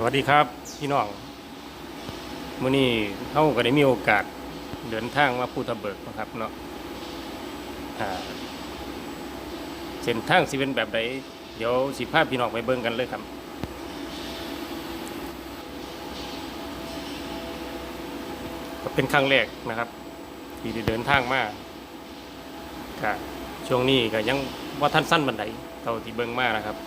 สวัสดีครับพี่น้องมื้อนี้เฮาก็ได้มีโอกาสเดินทางมาภูทะเบิกนะครับเนาะเส้นทางสิเป็นแบบใดเดี๋ยวสิพาพพี่น้องไปเบิ่งกันเลยครับ ก็เป็นครั้งแรกนะครับที่ได้เดินทางมาก็ช่วงนี้ก็ยังว่าท่านสั้นบันไดเท่าที่เบิ่งมากนะครับ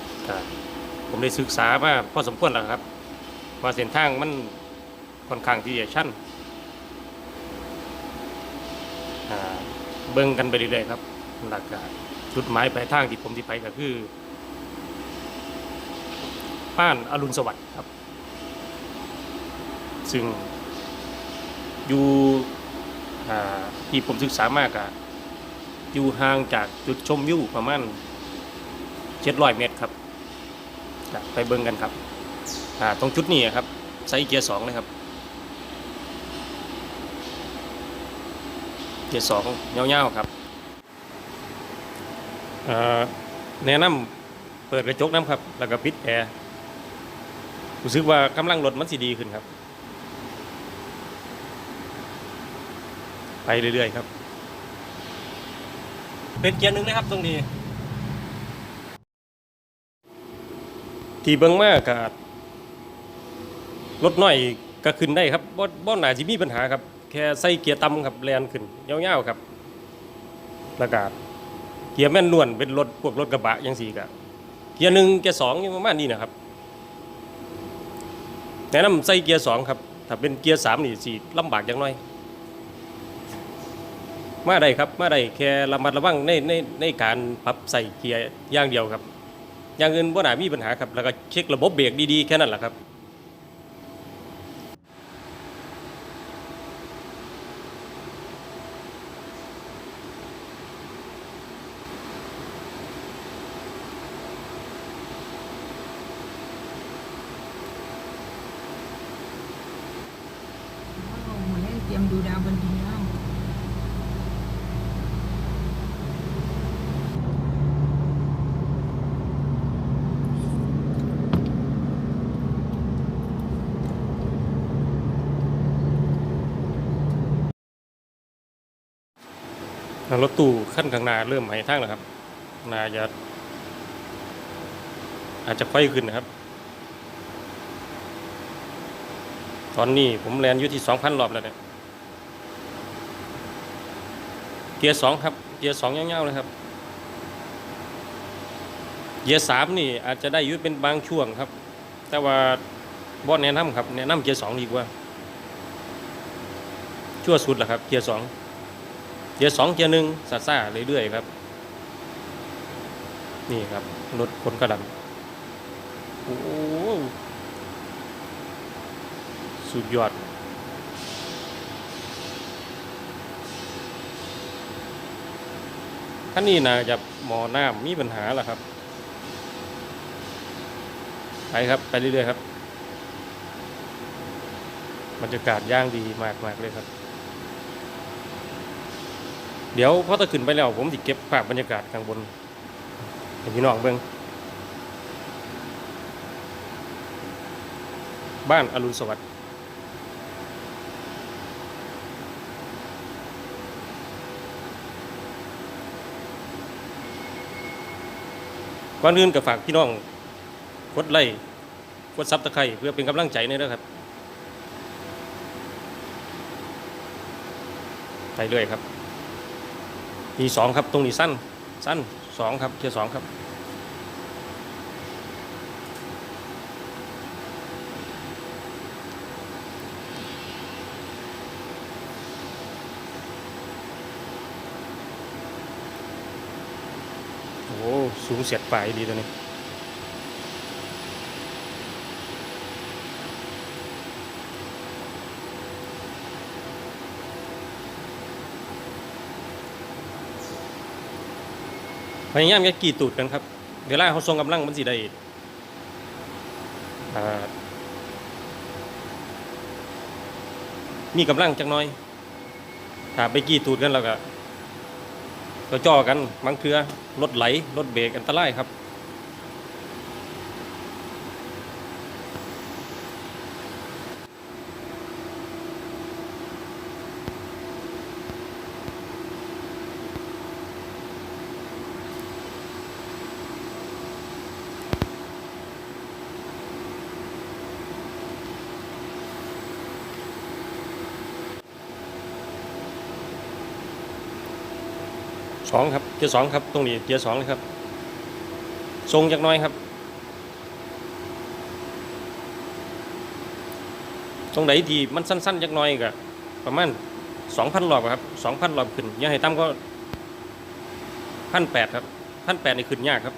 ครับ ผมได้ศึกษามาพอสมควรแล้วครับว่าเส้นทางมันค่อนข้างที่จะชันเบิ่งกันไปเรื่อยๆครับหลักการจุดหมายปลายทางที่ผมที่ไปก็คือบ้านอรุณสวัสดิ์ครับ ซึ่งอยู่ที่ผมศึกษามากอะอยู่ห่างจากจุดชมวิวประมาณ700เมตรครับ จะไปเบิ่งกันครับอ่าตรงจุดนี้ครับใส่เกียร์สองเลยครับ เกียร์สองเงาวๆครับแนะนำเปิดกระจกน้ำครับ แล้วก็ปิดแอร์รู้สึกว่ากำลังรถมันสิดีขึ้นครับ ไปเรื่อยๆครับ เป็นเกียร์หนึ่งนะครับตรงนี้ ที่เบิ่งมากกรถน้อยก็ขึ้นได้ครับบ่บ่น่าสิมีปัญหาครับ แค่ใส่เกียร์ต่ำครับแลนขึ้นยาวๆครับแล้วก็เกียร์แม่นนวลเป็นรถพวกรถกระบะจังซี่ก็เกียร์หนึ่งเกียร์สองอยู่ประมาณนี้นะครับแนะนำใส่เกียร์สองครับ ถ้าเป็นเกียร์สามนี่สิลำบากจังน้อย มาได้ครับ มาได้แค่ระมัดระวังในในในการปรับใส่เกียร์อย่างเดียวครับ อย่างอื่นบ่น่ามีปัญหาครับแล้วก็เช็คระบบเบรกดีๆแค่นั้นแหละครับ โอ้โหเนี่ยเตรียมดูดาวบนดินแล้ว รถตู้ขั้นข้างหน้าเริ่มหายทางแล้วครับนาจะอาจจะค่อยขึ้นนะครับ ตอนนี้ผมแลนอยู่ที่สองพันรอบแล้วเนี่ยเกียร์สองครับ เกียร์สองยาวๆเลยครับ เกียร์สามนี่อาจจะได้ยุเป็นบางช่วงครับ แต่ว่าบอสแนะนำครับ แนะนำเกียร์สองดีกว่า ชั่วสุดแหละครับ เกียร์สอง เกียร์สองเกียร์หนึ่งซาซ่าเรื่อยๆครับ นี่ครับรถคนกระดันโอ้สุดยอดท่านนี้นะจะหมอหน้ำมีปัญหาแล้วครับ ไปครับ ไปเรื่อยๆครับบรรยากาศย่างดีมากๆเลยครับ เดี๋ยวพอตะขึ้นไปแล้ว ผมสิเก็บภาพบรรยากาศข้างบนให้พี่น้องเบิ่งบ้านอรุณสวัสดิ์ก่อนอื่นก็ฝากพี่น้องกดไลค์กดซับตะไคร้เพื่อเป็นกำลังใจหนอยนะครับไปเรื่อยครับ ทีสองครับตรงนี้สั้นสั้นสองครับเกียร์สองครับโอ้สูงเสียดปลายดีตัวนี้ พยายามจะกรีดตูดกันครับ เวลาเขาทรงกำลังมันสิได้อีกมีกำลังจักน้อย ถ้าไปกีดตูดกันแล้วก็ก็จ่อกันบางเทือรถไหลรถเบรกอันตรายครับ สองครับ เกียร์สองครับ ตรงนี้เกียร์สองเลยครับ ทรงจากน้อยครับ ตรงไหนที่มันสั้นๆจากน้อยก็ประมาณสองพันรอบครับสองพันรอบขึ้นย่าให้ต่ำก็พันแปดครับพันแปดนี่ขึ้นยากครับ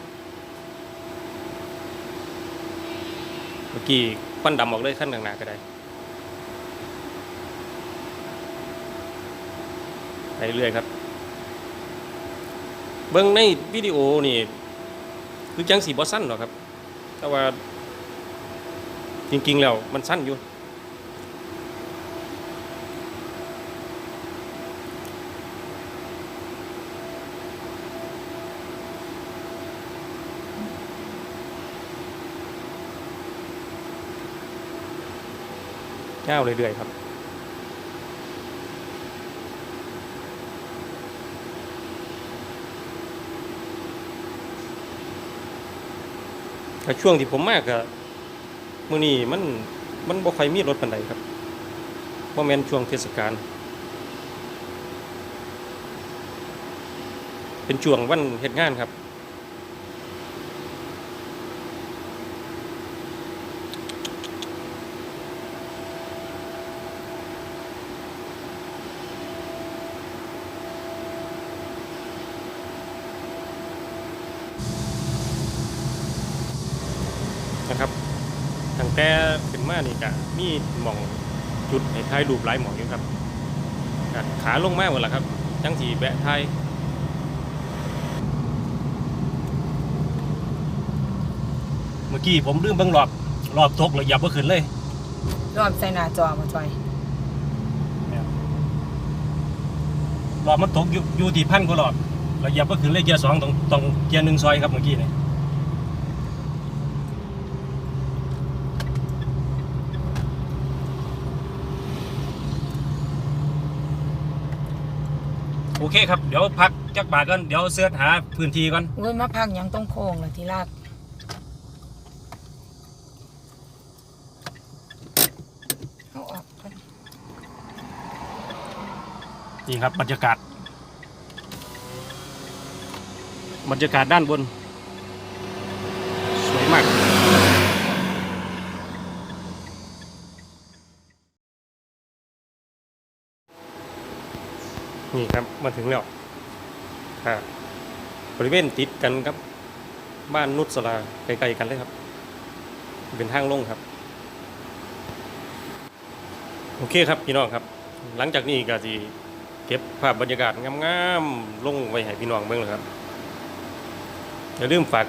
เมื่อกี้ควันดำออกเลยขั้นหนาๆก็ได้ไปเรื่อยครับ เบิ่งในวิดีโอนี่คือจังสีบอสั้นหรอครับ แต่ว่าจริง ๆ แล้วมันสั้นอยู่ยาวเรื่อยๆครับ ก็ช่วงที่ผมมากอะมื่อนี้มันมันบ่ค่อยมีรถปันใดครับบ่แมนช่วงเทศกาลเป็นช่วงวันเหตุงานครับตั้ง แต่ขึ้นมานี่ก็มีหม่องจุดให้ถ่ายรูปหลายหม่องอยู่ครับก็ขาลงมาหมดแล้วครับจังสีแบะถ่ายเมื่อกี้ผมลืมเบิ่งรอบรอบตกเลยยับบ่ขึ้นเลยรอบใส่หน้าจอมาจอยรอบมันตกอยู่อยู่ที่พันกว่ารอบเรายับบ่ขึ้นเลยเกียร์สองต้องต้องเกียร์หนึ่งซอยครับเมื่อกี้นี่ โอเคครับ เดี๋ยวพักจักบาทก่อน เดี๋ยวเสิร์ชหาพื้นที่ก่อนอุ้ยมาพักหยังต้องโค้งเลยที่ลากเอาออกก่อนนี่ครับบรรยากาศ บรรยากาศด้านบน สวยมาก นี่ครับมาถึงแล้วอ่าบริเวณติดกันครับ บ้านนุชสลาใกลๆกันเลยครับ เป็นทางลงครับ โอเคครับพี่น้องครับ หลังจากนี้ก็จะเก็บภาพบรรยากาศงามๆลงไว้ให้พี่น้องเบิ่งเลยครับอย่าลืมฝาก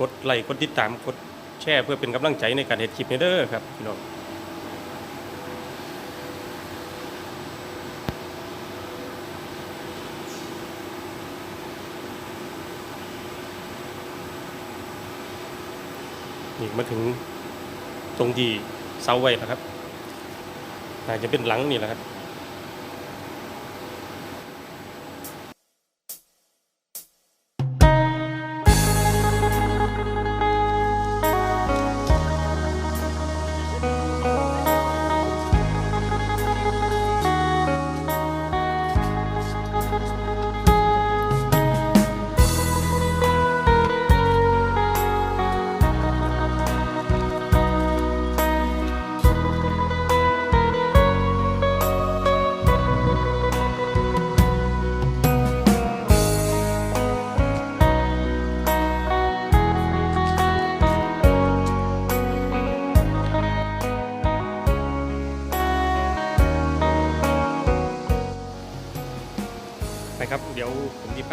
กดไลค์กดติดตามกดแชร์เพื่อเป็นกำลังใจในการเฮ็ดคลิปนี้เด้อครับพี่น้อง นี่มาถึงตรงที่เสาไว้แล้วครับน่าจะเป็นหลังนี่แหละครับ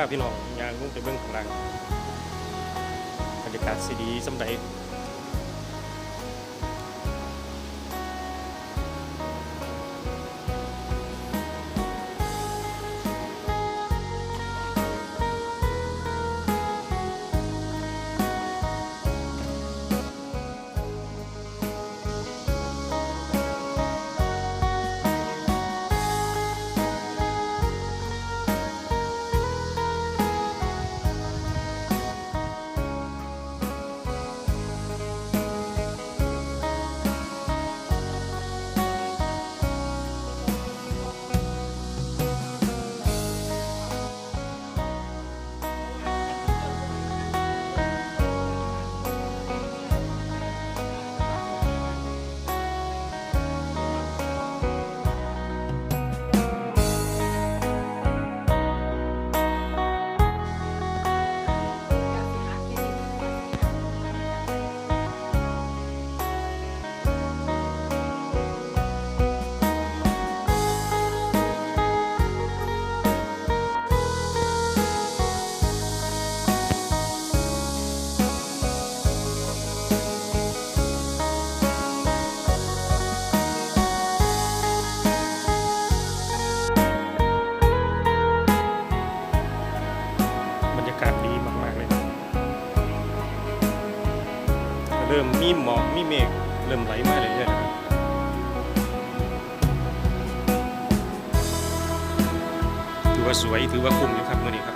พี่น้องยางลงไปเบื้องข้างล่างบรรยากาศสีดีสำหรับ เริ่มไหลมาเรื่อยๆถือว่าสวยถือว่าคุ้มอยู่ครับมื่อนี้ครับ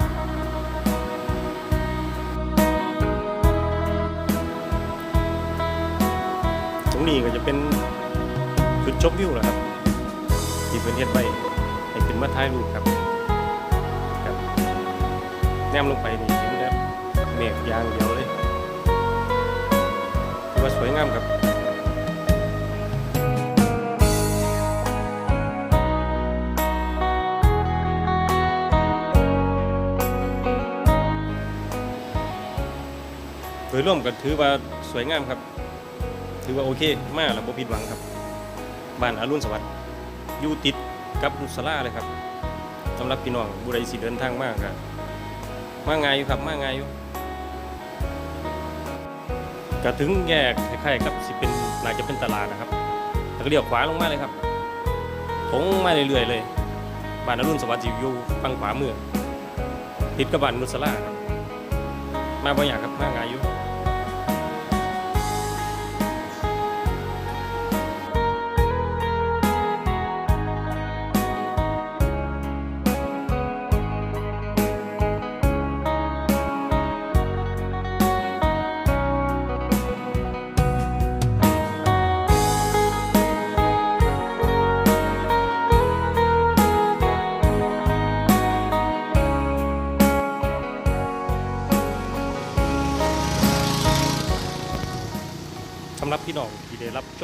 ตรงนี้ก็จะเป็นจุดชมวิวแหละครับที่เป็นเฮ็ดไว้ให้ขึ้นมาถ่ายรูปครับครับแนมลงไปนี่เห็นแบบเมฆยางเดียวเลยถือว่าสวยงามครับ ดยร่วมก็ถือว่าสวยงามครับ ถือว่าโอเคมากแล้วบ่ผิดหวังครับ บ้านอรุณสวัสดิ์อยู่ติดกับนุสลาเลยครับสำหรับพี่น้องบุรีสิเดินทางมากครับมาง่ายอยู่ครับมาง่ายอยู่ก็ถึงแยกคล้ายๆกับสิเป็นน่าจะเป็นตลาดนะครับแล้วก็เลี้ยวขวาลงมาเลยครับตรงมาเรื่อยๆเลย บ้านอรุณสวัสดิ์อยู่ฝั่งขวามือติดกับบ้านนุสลาครับมาบ่อย่ากครับมาง่ายอยู่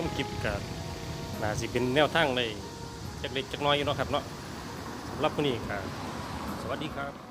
มคลิปกับน่าสิเป็นแนวทางในจักเล็กจักน้อยอยู่เนาะครับเนาะสำหรับวันนี้ครับสวัสดีครับ